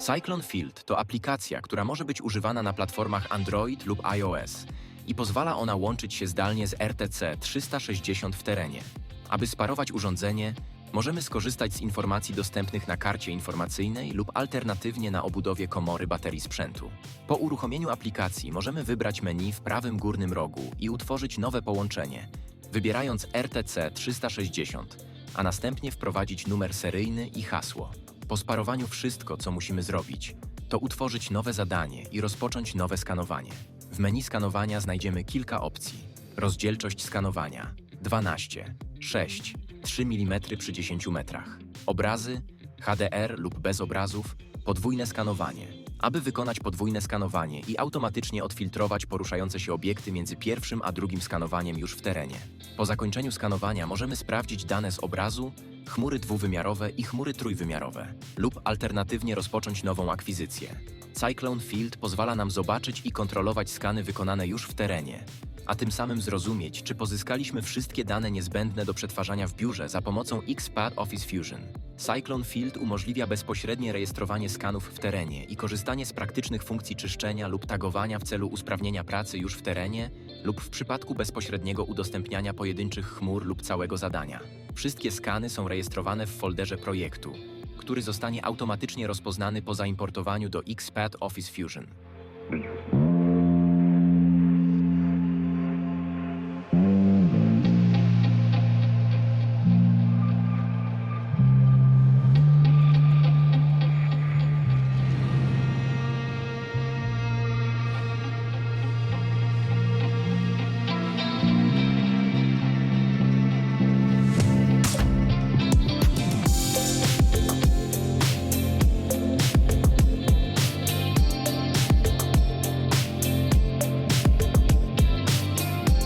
Cyclone Field to aplikacja, która może być używana na platformach Android lub iOS i pozwala ona łączyć się zdalnie z RTC 360 w terenie. Aby sparować urządzenie, możemy skorzystać z informacji dostępnych na karcie informacyjnej lub alternatywnie na obudowie komory baterii sprzętu. Po uruchomieniu aplikacji możemy wybrać menu w prawym górnym rogu i utworzyć nowe połączenie, wybierając RTC 360, a następnie wprowadzić numer seryjny i hasło. Po sparowaniu wszystko, co musimy zrobić, to utworzyć nowe zadanie i rozpocząć nowe skanowanie. W menu skanowania znajdziemy kilka opcji. Rozdzielczość skanowania 12, 6, 3 mm przy 10 metrach. Obrazy, HDR lub bez obrazów, podwójne skanowanie. Aby wykonać podwójne skanowanie i automatycznie odfiltrować poruszające się obiekty między pierwszym a drugim skanowaniem już w terenie. Po zakończeniu skanowania możemy sprawdzić dane z obrazu, chmury dwuwymiarowe i chmury trójwymiarowe, lub alternatywnie rozpocząć nową akwizycję. Cyclone Field pozwala nam zobaczyć i kontrolować skany wykonane już w terenie, a tym samym zrozumieć, czy pozyskaliśmy wszystkie dane niezbędne do przetwarzania w biurze za pomocą XPath Office Fusion. Cyclone Field umożliwia bezpośrednie rejestrowanie skanów w terenie i korzystanie z praktycznych funkcji czyszczenia lub tagowania w celu usprawnienia pracy już w terenie lub w przypadku bezpośredniego udostępniania pojedynczych chmur lub całego zadania. Wszystkie skany są rejestrowane w folderze projektu, który zostanie automatycznie rozpoznany po zaimportowaniu do XPath Office Fusion.